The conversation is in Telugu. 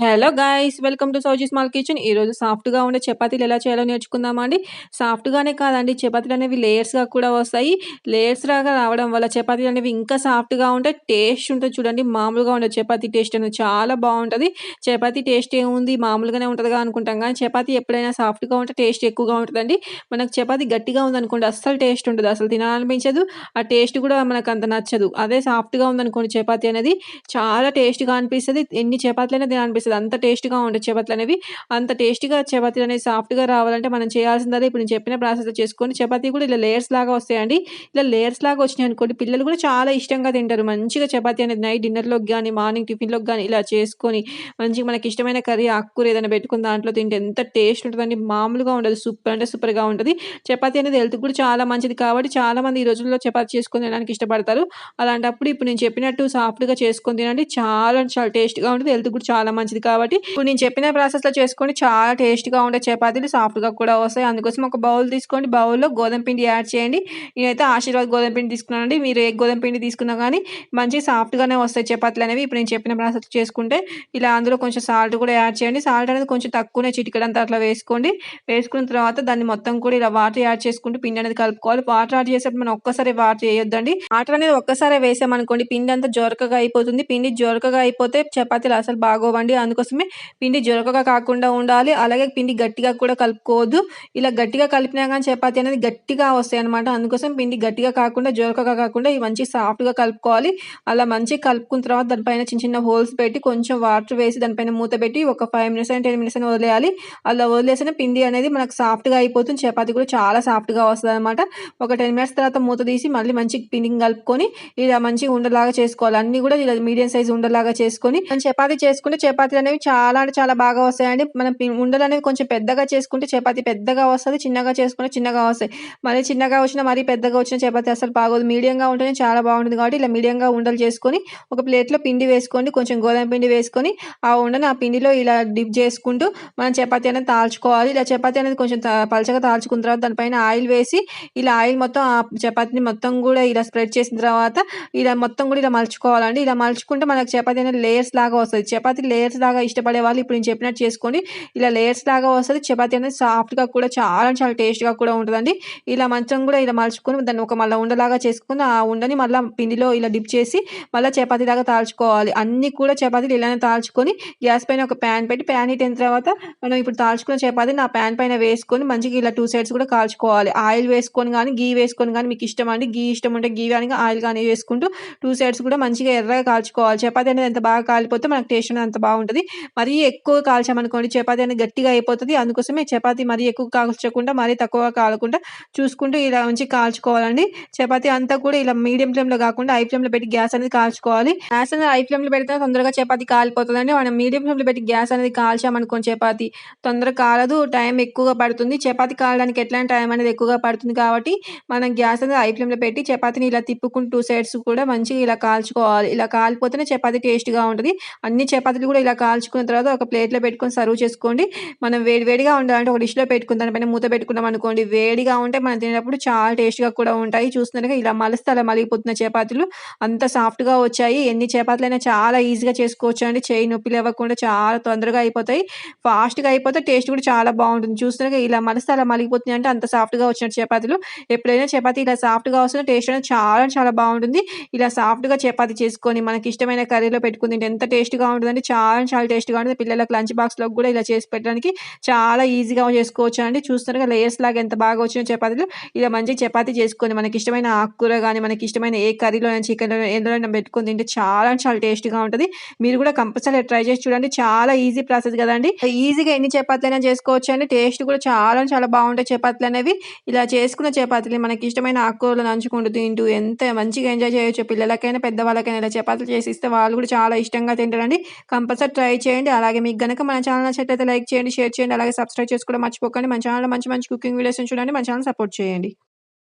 Hello guys welcome to Souji small kitchen. ఈరోజు సాఫ్ట్గా ఉండే చపాతీలు ఎలా చేయాలో నేర్చుకుందామా అండి? సాఫ్ట్గానే కాదండి చపాతీలు అనేవి లేయర్స్గా కూడా వస్తాయి. లేయర్స్ లాగా రావడం వల్ల చపాతీలు అనేవి ఇంకా సాఫ్ట్గా ఉంటాయి టేస్ట్ ఉంటుంది చూడండి. మామూలుగా ఉండే చపాతీ టేస్ట్ అనేది చాలా బాగుంటుంది. చపాతీ టేస్ట్ ఏముంది? మామూలుగానే ఉంటుందిగా అనుకుంటాం కానీ చపాతీ ఎప్పుడైనా సాఫ్ట్గా ఉంటే టేస్ట్ ఎక్కువగా ఉంటుందండి. మనకు చపాతీ గట్టిగా ఉందనుకోండి అస్సలు టేస్ట్ ఉంటుంది అసలు తినాలనిపించదు. ఆ టేస్ట్ కూడా మనకు అంత నచ్చదు. అదే సాఫ్ట్గా ఉందనుకోండి చపాతీ అనేది చాలా టేస్ట్గా అనిపిస్తుంది. ఎన్ని చపాతీలైనా తినాలనిపిస్తుంది. అనిపిస్తుంది అంత టేస్ట్గా ఉండే చపాతీలు అనేవి అంత టేస్ట్గా చపాతీలు అనేవి సాఫ్ట్గా రావాలంటే మనం చేయాల్సిందే ఇప్పుడు నేను చెప్పిన ప్రాసెస్ చేసుకొని చపాతీ కూడా ఇలా లేయర్స్ లాగా వస్తాయండి. ఇలా లేయర్స్ లాగా వచ్చినాయి అనుకోండి పిల్లలు కూడా చాలా ఇష్టంగా తింటారు. మంచిగా చపాతీ అనేది నైట్ డిన్నర్లోకి కానీ మార్నింగ్ టిఫిన్లోకి కానీ ఇలా చేసుకొని మంచిగా మనకి ఇష్టమైన కర్రీ ఆకుకూర ఏదైనా పెట్టుకుని దాంట్లో తింటే ఎంత టేస్ట్ ఉంటుందండి. మామూలుగా ఉండదు. సూపర్ అంటే సూపర్గా ఉంటుంది. చపాతీ అనేది హెల్త్ కూడా చాలా మంచిది కాబట్టి చాలా మంది ఈ రోజుల్లో చపాతీ చేసుకొని తినడానికి ఇష్టపడతారు. అలాంటప్పుడు ఇప్పుడు నేను చెప్పినట్టు సాఫ్ట్గా చేసుకొని తినండి. చాలా చాలా టేస్ట్గా ఉంటుంది. హెల్త్ కూడా చాలా మంచిది. మంచిది కాబట్టి ఇప్పుడు నేను చెప్పిన ప్రాసెస్లో చేసుకోండి చాలా టేస్ట్గా ఉండే చపాతీలు సాఫ్ట్గా కూడా వస్తాయి. అందుకోసం ఒక బౌల్ తీసుకోండి. బౌల్లో గోధుమ పిండి యాడ్ చేయండి. నేనైతే ఆశీర్వాద్ గోధుమ పిండి తీసుకున్నానండి. మీరు ఏ గోధుమ పిండి తీసుకున్నా కానీ మంచి సాఫ్ట్గానే వస్తాయి చపాతీలు అనేవి. ఇప్పుడు నేను చెప్పిన ప్రాసెస్ చేసుకుంటే ఇలా అందులో కొంచెం సాల్ట్ కూడా యాడ్ చేయండి. సాల్ట్ అనేది కొంచెం తక్కువనే చిటికడంతా అట్లా వేసుకోండి. వేసుకున్న తర్వాత దాన్ని మొత్తం కూడా ఇలా వాటర్ యాడ్ చేసుకుంటూ పిండి అనేది కలుపుకోవాలి. వాటర్ యాడ్ చేసేప్పుడు మనం ఒక్కసారి వాటర్ చేయొద్దండి. వాటర్ అనేది ఒక్కసారి వేసామనుకోండి పిండి అంతా జొరకగా అయిపోతుంది. పిండి జొరకగా అయిపోతే చపాతీలు అసలు బాగోవండి. అందుకోసమే పిండి జొరకగా కాకుండా ఉండాలి. అలాగే పిండి గట్టిగా కూడా కలుపుకోవద్దు. ఇలా గట్టిగా కలిపినా కానీ చపాతీ అనేది గట్టిగా వస్తాయి అనమాట అందుకోసం పిండి గట్టిగా కాకుండా జొరకగా కాకుండా ఇవి మంచి సాఫ్ట్గా కలుపుకోవాలి. అలా మంచిగా కలుపుకున్న తర్వాత దానిపైన చిన్న చిన్న హోల్స్ పెట్టి కొంచెం వాటర్ వేసి దానిపైన మూత పెట్టి ఒక five minutes and ten minutes అని వదిలేయాలి. అలా వదిలేసిన పిండి అనేది మనకు సాఫ్ట్గా అయిపోతుంది. చపాతీ కూడా చాలా సాఫ్ట్గా వస్తుంది అనమాట ఒక టెన్ మినిట్స్ తర్వాత మూత తీసి మళ్ళీ మంచి పిండిని కలుపుకొని ఇలా మంచిగా ఉండలాగా చేసుకోవాలి. అన్ని కూడా ఇలా మీడియం సైజ్ ఉండలాగా చేసుకొని చపాతీ చేసుకుంటే చపాతి అనేవి చాలా అంటే చాలా బాగా వస్తాయండి. మనం ఉండలు అనేవి కొంచెం పెద్దగా చేసుకుంటే చపాతీ పెద్దగా వస్తుంది చిన్నగా చేసుకుంటే చిన్నగా వస్తాయి. మరీ చిన్నగా వచ్చినా మరీ పెద్దగా వచ్చిన చపాతీ అసలు బాగోదు. మీడియంగా ఉంటేనే చాలా బాగుంటుంది కాబట్టి ఇలా మీడియంగా ఉండలు చేసుకొని ఒక ప్లేట్లో పిండి వేసుకోండి. కొంచెం గోధుమ పిండి వేసుకొని ఆ ఉండని ఆ పిండిలో ఇలా డిప్ చేసుకుంటూ మనం చపాతీ అనేది తాల్చుకోవాలి. ఇలా చపాతీ అనేది కొంచెం పలచగా తాల్చుకున్న తర్వాత దానిపైన ఆయిల్ వేసి ఇలా ఆయిల్ మొత్తం ఆ చపాతీని మొత్తం కూడా ఇలా స్ప్రెడ్ చేసిన తర్వాత ఇలా మొత్తం కూడా ఇలా మలుచుకోవాలండి. ఇలా మలుచుకుంటే మనకు చపాతీ అనేది లేయర్స్ లాగా వస్తుంది. చపాతీ లేయర్స్ లాగా ఇష్టపడే వాళ్ళు ఇప్పుడు నేను చెప్పినట్టు చేసుకోండి ఇలా లేయర్స్ లాగా వస్తుంది. చపాతీ అనేది సాఫ్ట్గా కూడా చాలా చాలా టేస్ట్గా కూడా ఉంటుందండి. ఇలా మంచం కూడా ఇలా మలుచుకొని దాన్ని ఒక మళ్ళీ ఉండలాగా చేసుకుని ఆ ఉండని మళ్ళీ పిండిలో ఇలా డిప్ చేసి మళ్ళీ చపాతీ లాగా తాల్చుకోవాలి. అన్నీ కూడా చపాతీలు ఇలానే తాల్చుకొని గ్యాస్ పైన ఒక ప్యాన్ పెట్టి ప్యాన్ ఇట్టిన అయిన తర్వాత మనం ఇప్పుడు తాల్చుకున్న చపాతి ఆ ప్యాన్ పైన వేసుకొని మంచిగా ఇలా టూ సైడ్స్ కూడా కాల్చుకోవాలి. ఆయిల్ వేసుకొని కానీ గీ వేసుకొని కానీ మీకు ఇష్టం అండి. గీ ఇష్టం ఉంటే గీ కానీ ఆయిల్ కానీ వేసుకుంటూ టూ సైడ్స్ కూడా మంచిగా ఎర్రగా కాల్చుకోవాలి. చపాతీ అనేది ఎంత బాగా కాలిపోతే మనకు టేస్ట్ అనేది అంత బాగుంటుంది. మరీ ఎక్కువ కాల్చామనుకోండి చపాతీ అనేది గట్టిగా అయిపోతుంది. అందుకోసమే చపాతి మరీ ఎక్కువ కాల్చకుండా మరీ తక్కువ కాలకుండా చూసుకుంటూ ఇలా మంచి కాల్చుకోవాలండి. చపాతి అంతా కూడా ఇలా మీడియం ఫ్లేమ్లో కాకుండా హై ఫ్లేమ్లో పెట్టి గ్యాస్ అనేది కాల్చుకోవాలి. గ్యాస్ అనేది హై ఫ్లేమ్లో పెడితే తొందరగా చపాతి కాలిపోతుందండి. మనం మీడియం ఫ్లేమ్లో పెట్టి గ్యాస్ అనేది కాల్చామనుకోండి చపాతీ తొందరగా కాలదు టైం ఎక్కువగా పడుతుంది. చపాతి కాలడానికి ఎట్లాంటి టైం అనేది ఎక్కువగా పడుతుంది కాబట్టి మనం గ్యాస్ అనేది హై ఫ్లేమ్లో పెట్టి చపాతీని ఇలా తిప్పుకుంటూ టూ సైడ్స్ కూడా మంచిగా ఇలా కాల్చుకోవాలి. ఇలా కాలిపోతేనే చపాతీ టేస్ట్గా ఉంటుంది. అన్ని చపాతీలు కూడా ఇలా కాల్చుకున్న తర్వాత ఒక ప్లేట్లో పెట్టుకొని సర్వ్ చేసుకోండి. మనం వేడి వేడిగా ఉండాలంటే ఒక డిష్లో పెట్టుకుని దానిపైన మూత పెట్టుకున్నాం అనుకోండి. వేడిగా ఉంటే మనం తినేటప్పుడు చాలా టేస్ట్గా కూడా ఉంటాయి. చూస్తున్నారుగా ఇలా మలిస్తే అలా మలిగిపోతున్న చపాతీలు అంత సాఫ్ట్గా వచ్చాయి. ఎన్ని చపాతీలైనా చాలా ఈజీగా చేసుకోవచ్చు అండి చేయి నొప్పి లేవకుండా చాలా తొందరగా అయిపోతాయి. ఫాస్ట్గా అయిపోతే టేస్ట్ కూడా చాలా బాగుంటుంది. చూస్తున్నారుగా ఇలా మలిస్తే అలా మలిగిపోతుంది అంటే అంత సాఫ్ట్గా వచ్చిన చపాతీలు. ఎప్పుడైనా చపాతీ ఇలా సాఫ్ట్గా వస్తున్న టేస్ట్ అనేది చాలా చాలా బాగుంటుంది. ఇలా సాఫ్ట్గా చపాతీ చేసుకొని మనకి ఇష్టమైన కర్రీలో పెట్టుకుని ఎంత టేస్ట్గా ఉంటుందంటే చాలా చాలా టేస్ట్గా ఉంటుంది పిల్లలకు లంచ్ బాక్స్లో కూడా ఇలా చేసి పెట్టడానికి చాలా ఈజీగా చేసుకోవచ్చు అండి. చూస్తున్నారుగా లేయర్స్ లాగా ఎంత బాగా వచ్చిన చపాతీలు ఇలా మంచి చపాతీ చేసుకొని మనకి ఇష్టమైన ఆకుకూర కానీ మనకి ఇష్టమైన ఏ కర్రీలో చికెన్ ఎందులో పెట్టుకొని తింటే చాలా చాలా టేస్ట్గా ఉంటుంది. మీరు కూడా కంపల్సరీ ట్రై చేసి చూడండి. చాలా ఈజీ ప్రాసెస్ కదండి ఈజీగా ఎన్ని చపాతీలైనా చేసుకోవచ్చు అండి. టేస్ట్ కూడా చాలా చాలా బాగుంటాయి చపాతీలు అనేవి. ఇలా చేసుకున్న చపాతీలు మనకి ఇష్టమైన ఆకుకూరలు నంచుకుంటూ తింటూ ఎంత మంచిగా ఎంజాయ్ చేయొచ్చు పిల్లలకైనా పెద్దవాళ్ళకైనా ఇలా చపాతీలు చేసి ఇస్తే వాళ్ళు కూడా చాలా ఇష్టంగా తింటారండి. కంపల్సరీ ట్రై చేయండి. అలాగే మీకు గనక మన ఛానల్ నచ్చినట్లయితే లైక్ చేయండి షేర్ చేయండి. అలాగే సబ్స్క్రైబ్ చేసుకోవడం మర్చిపోకండి. మన ఛానల్లో మంచి మంచి కుకింగ్ వీడియోస్ చూడండి. మన ఛానల్ సపోర్ట్ చేయండి.